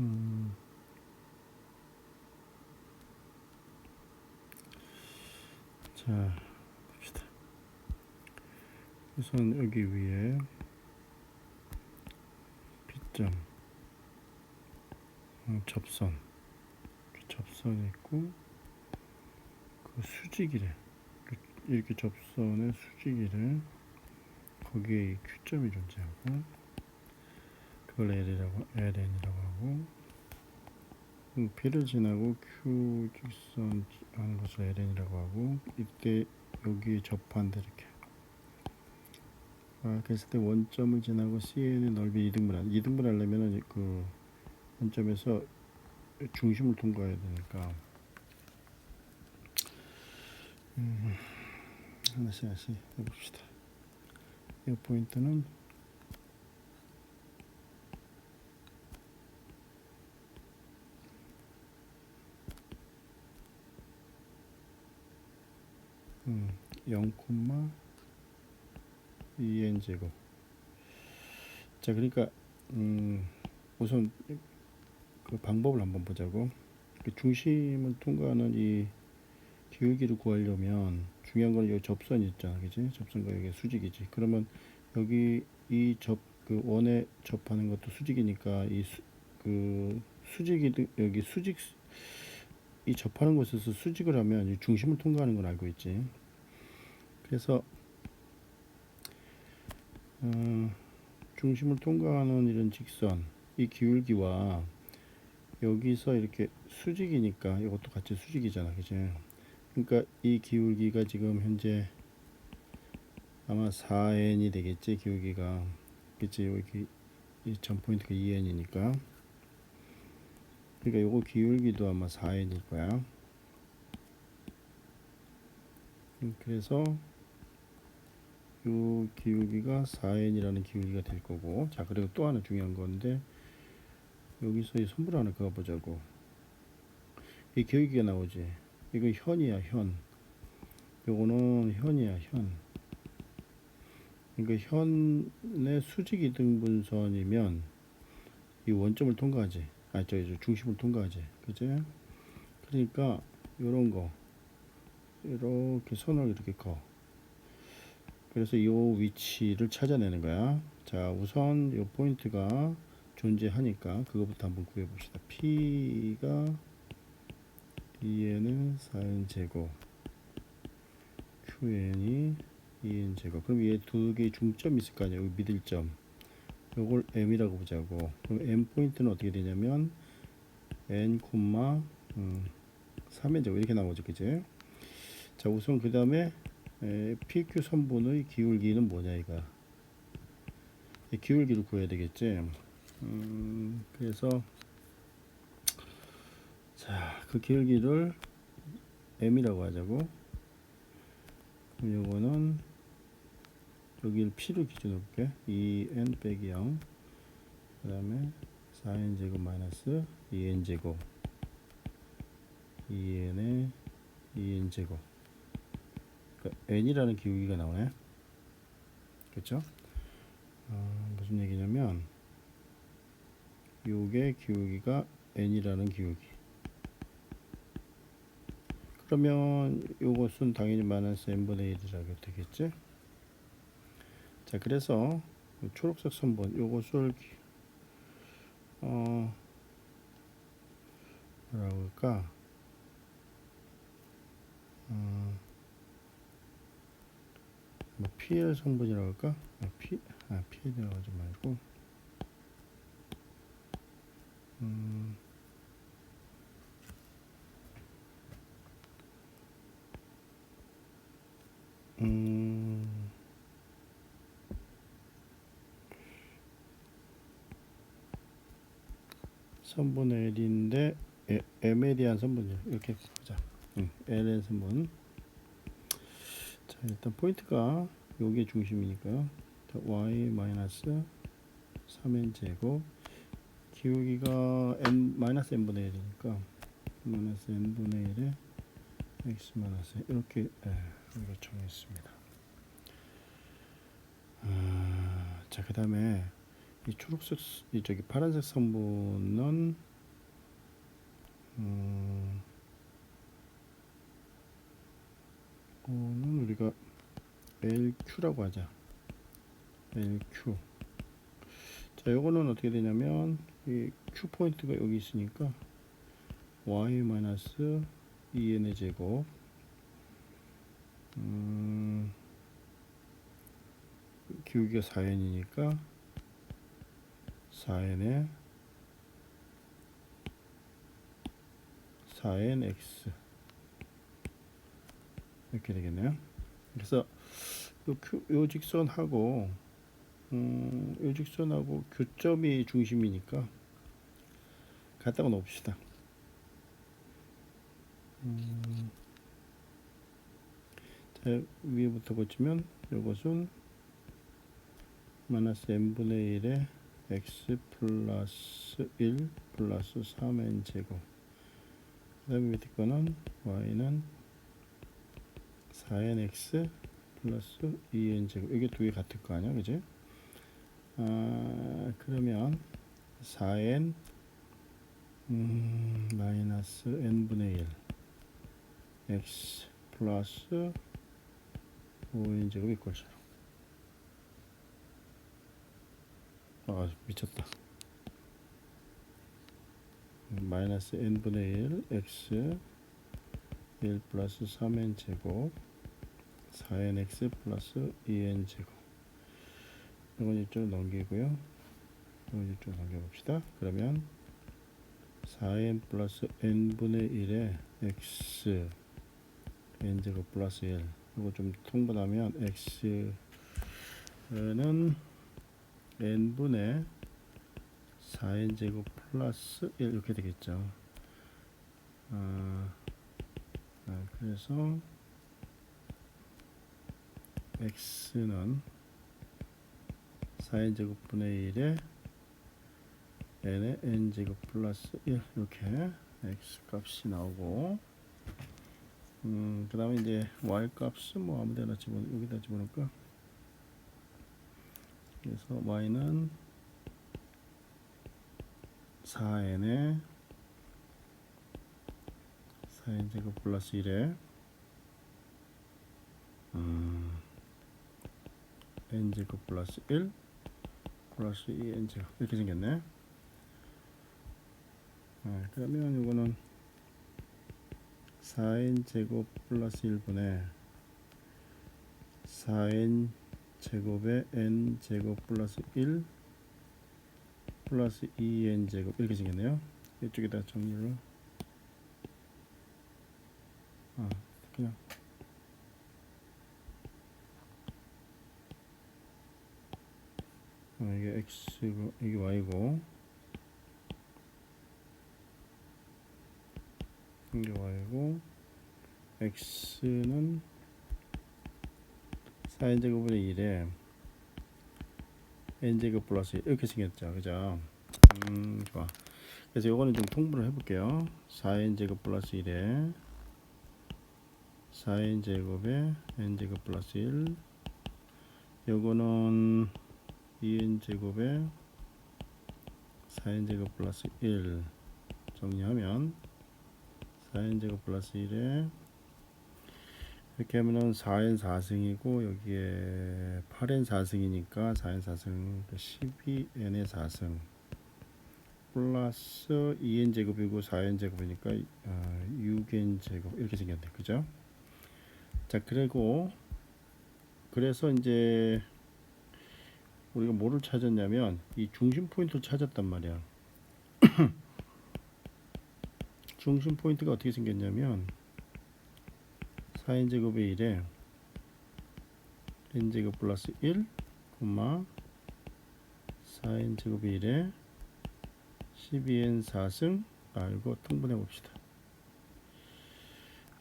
음. 자, 봅시다. 우선 여기 위에 B점 어, 접선 접선이 있고 그 수직이래 이렇게- 이렇게 접선의 수직이래 거기에 이 Q점이 존재하고 그걸 L이라고 LN이라고 하고 음, P를 지나고 Q 직선 하는 것을 LN이라고 하고 이때 여기 접한데 이렇게 아, 그랬을 때 원점을 지나고 CN의 넓이 2등분 하 2등분 하려면은 그 원점에서 중심을 통과해야 되니까 음, 하나씩 하나씩 해봅시다. 이 포인트는 음, 0, 2n 제곱. 자, 그러니까 음, 우선 그 방법을 한번 보자고. 그 중심을 통과하는 이 기울기를 구하려면 중요한 건 여기 접선이 있잖아, 그지? 접선과 여기 수직이지. 그러면 여기 이 접 그 원에 접하는 것도 수직이니까 이그 수직이 여기 수직 이 접하는 곳에서 수직을 하면 이 중심을 통과하는 걸 알고 있지. 그래서 어, 중심을 통과하는 이런 직선, 이 기울기와 여기서 이렇게 수직이니까 이것도 같이 수직이잖아, 그지? 그러니까 이 기울기가 지금 현재 아마 4n이 되겠지, 기울기가. 그치, 여기 이점 포인트가 2n이니까. 그러니까 요거 기울기도 아마 4n일 거야. 음, 그래서 요 기울기가 4n이라는 기울기가 될 거고. 자 그리고 또 하나 중요한 건데 여기서 이 선물 하나 그어 보자고. 이 기울기가 나오지. 이거 현이야 현. 요거는 현이야 현. 그러니까 현의 수직 이등분선이면 이 원점을 통과하지. 아 저기 저 중심을 통과하지. 그지? 그러니까 요런 거. 이렇게 선을 이렇게 그어 그래서 이 위치를 찾아내는 거야. 자, 우선 이 포인트가 존재하니까 그거부터 한번 구해 봅시다. P가 2n은 4n 제곱, QN이 2n 제곱. 그럼 얘 두 개의 중점이 있을 거 아니야. 여기 미들점. 요걸 M이라고 보자고. 그럼 M 포인트는 어떻게 되냐면 n, 음, 3n 제곱 이렇게 나오죠, 그지? 자, 우선 그 다음에 에, PQ 선분의 기울기는 뭐냐 이거? 이 기울기를 구해야 되겠지? 음, 그래서 자 그 기울기를 M이라고 하자고. 그럼 요거는 여기를 P로 기준으로 볼게. 2N 빼기 0 그 다음에 4N 제곱 마이너스 2N 제곱. 2N에 2N 제곱 n이라는 기울기가 나오네. 그렇죠? 어, 무슨 얘기냐면 요게 기울기가 n이라는 기울기. 그러면 요것은 당연히 마이너스 n분의 1이라고 되겠지? 자, 그래서 초록색 선분 요것을 어 뭐라고 할까? 어, 뭐 PL 성분이라고 할까? 아, P 아 PL이라고 하지 말고. 음, 음, 선분 L인데 에- 대한 선분이야 이렇게 보자. 응, L의 선분. 자 일단 포인트가 요게 중심이니까요. 자, y 마이너스 3n 제곱. 기울기가 n 마이너스 n분의 1이니까 마이너스 n분의 1에 x 마이너스 이렇게 예, 우리가 정했습니다. 아, 자 그 다음에 이 초록색 이 저기 파란색 성분은 음, 이거는 우리가 LQ라고 하자. LQ. 자, 요거는 어떻게 되냐면 이 Q 포인트가 여기 있으니까 y 마이너스 2n의 제곱 음, 기울기가 4n이니까 4n에 4nx 이렇게 되겠네요. 그래서 요, 큐- 요 직선하고 음, 요 직선하고 교점이 중심이니까 갖다가 놓읍시다. 음, 자, 위에부터 보시면 이것은 마이너스 n분의 1에 x 플러스 1 플러스 3n 제곱 그 다음에 밑에 거는 y는 4nx 플러스 2n 제곱 이게 두 개 같을 거 아니야 그지? 아 그러면 4n 음, 마이너스 n분의 1 x 플러스 5n 제곱 이퀄 0아 미쳤다. 마이너스 n분의 1 x 1 플러스 3n 제곱 4nx 플러스 2n 제곱. 이건 이쪽으로 넘기고요. 이건 이쪽으로 넘겨봅시다. 그러면 4n 플러스 n분의 1에 x n 제곱 플러스 1 이거 좀 통분하면 x는 n분의 4n 제곱 플러스 1 이렇게 되겠죠. 아, 아, 그래서 x는 4n 제곱 분의 1에 n의 n 제곱 플러스 1 이렇게 x 값이 나오고 음, 그 다음에 이제 y 값은 뭐 아무데나 집어 여기다 집어넣을까? 그래서 y는 4n에 4n 제곱 플러스 1에 음, n 제곱 플러스 1 플러스 2n 제곱 이렇게 생겼네. 아, 그러면 이거는 4n 제곱 플러스 1분의 4n 제곱에 n 제곱 플러스 1 플러스 2n 제곱 이렇게 생겼네요. 이쪽에다 정리를 아 그냥 이게 x고 이게 y고. 이게 y고. X는 4n제곱분의 1에 n제곱 플러스 1 이렇게 생겼죠. 그죠? 음 좋아. 그래서 요거는 좀 통분을 해볼게요. 4n제곱 플러스 1에 4n제곱에 n제곱 플러스 1 요거는 2n제곱에 4n제곱 플러스 1 정리하면 4n제곱 플러스 1에 이렇게 하면은 4n 4승이고 여기에 8n 4승이니까 4n 4승 12n의 4승 플러스 2n 제곱이고 4n 제곱이니까 어, 6n 제곱 이렇게 생겼네 그죠? 자 그리고 그래서 이제 우리가 뭐를 찾았냐면 이 중심 포인트를 찾았단 말이야. 중심 포인트가 어떻게 생겼냐면 4n 제곱의 1에 n 제곱 플러스 1, 콤마 4n 제곱의 1에 12n 4승 알고 통분해 봅시다.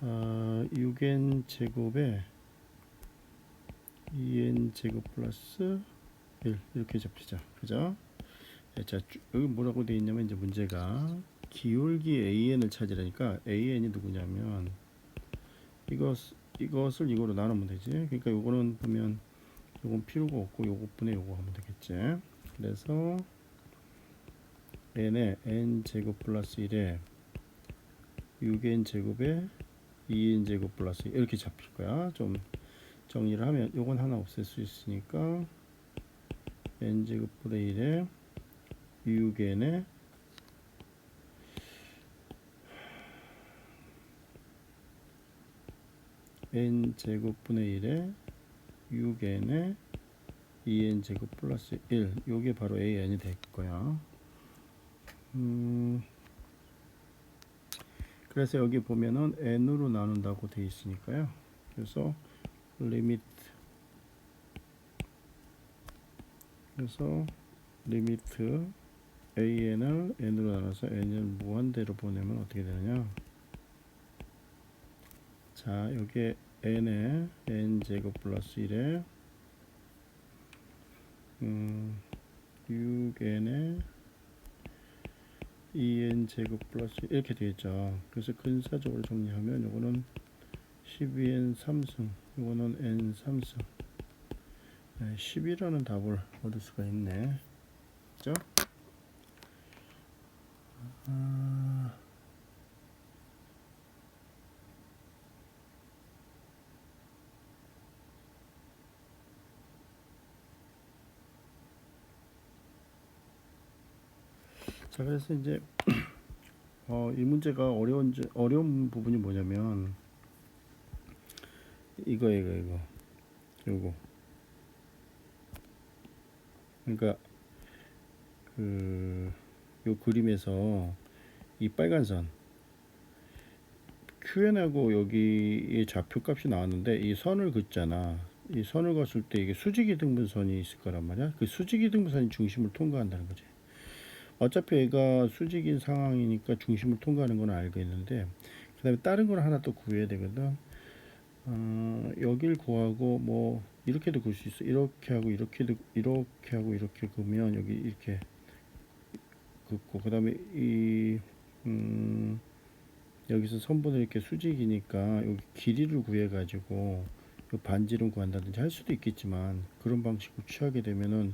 아, 6n 제곱에 2n 제곱 플러스 1 이렇게 접히자 그죠? 예, 자 쭉- 여기 뭐라고 되어 있냐면 이제 문제가 기울기 AN을 찾으라니까 AN이 누구냐면 이것 이것을 이거로 나누면 되지. 그러니까 요거는 보면 요건 필요가 없고 요것분에 요거 하면 되겠지. 그래서 n에 n 제곱 플러스 1에 6n 제곱에 2n 제곱 플러스 이렇게 잡힐 거야. 좀 정리를 하면 요건 하나 없앨 수 있으니까 n 제곱분의 1에 6n에 n 제곱분의 1에 6n에 2n 제곱 플러스 1 요게 바로 an이 될 거야. 음, 그래서 여기 보면은 n으로 나눈다고 돼 있으니까요. 그래서 리미트 그래서 리미트 an을 n으로 나눠서 n을 무한대로 보내면 어떻게 되느냐? 자, 여기에 n에 n 제곱 플러스 1에 음, 6n에 2n 제곱 플러스 이렇게 되겠죠. 그래서 근사적으로 정리하면 요거는 12n 3승, 요거는 n 3승. 네, 10이라는 답을 얻을 수가 있네. 그죠? 아, 자, 그래서 이제 어, 이 문제가 어려운 지- 어려운 부분이 뭐냐면 이거 이거 이거 요거 그러니까 그 요 그림에서 이 빨간 선 QN하고 여기에 좌표 값이 나왔는데 이 선을 긋잖아. 이 선을 긋을 때 이게 수직이 등분선이 있을 거란 말이야. 그 수직이 등분선이 중심을 통과한다는 거지. 어차피 얘가 수직인 상황이니까 중심을 통과하는 건 알겠는데 그 다음에 다른 걸 하나 또 구해야 되거든. 어, 여길 구하고 뭐 이렇게도 굴수 있어. 이렇게 하고 이렇게도 이렇게 하고 이렇게 그으면 여기 이렇게 긋고 그다음에 이 음, 여기서 선분을 이렇게 수직이니까 여기 길이를 구해 가지고 반지름 구한다든지 할 수도 있겠지만 그런 방식을 취하게 되면은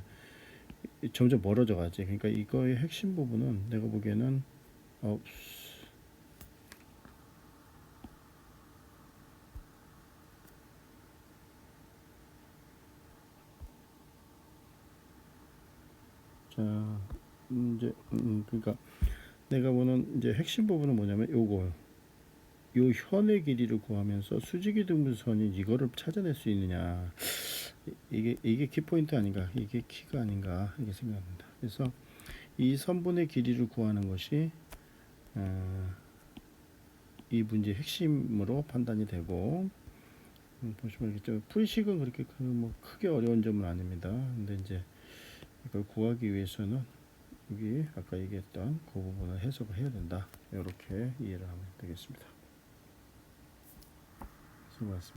점점 멀어져 가지. 그러니까 이거의 핵심 부분은 내가 보기에는 어, 자, 음, 이제 음, 그러니까 내가 보는 이제 핵심 부분은 뭐냐면 요거. 요 현의 길이를 구하면서 수직이 등분선이 이거를 찾아낼 수 있느냐. 이- 이게 이게 키포인트 아닌가? 이게 키가 아닌가? 이렇게 생각합니다. 그래서 이 선분의 길이를 구하는 것이 어, 이 문제의 핵심으로 판단이 되고 음, 보시면 이렇게 좀 풀식은 그렇게 그 뭐 크게 어려운 점은 아닙니다. 근데 이제 이걸 구하기 위해서는 여기 아까 얘기했던 그 부분을 해석을 해야 된다. 이렇게 이해를 하면 되겠습니다. 수고하셨습니다.